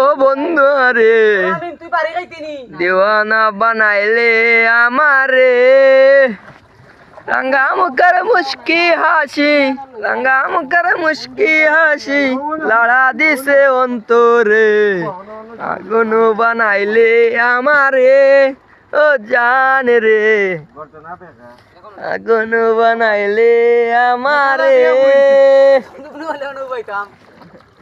ও বন্ধু রে আমিন তুই বাড়ি খাইতিনি? দেওয়ানা বানাইলে আমারে। রঙ্গা মুখর মুস্কি হাসি রঙ্গা মুখর মুস্কি হাসি লড়া দিছে অন্তরে। আগুন বানাইলে আমারে ও জান রে। আগুন বানাইলে আমারে।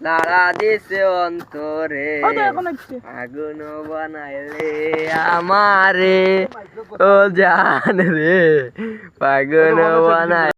তো দিছে অন্তরে। আগুন বানাইলে আমারে। ও জান রে পাগুন বানাই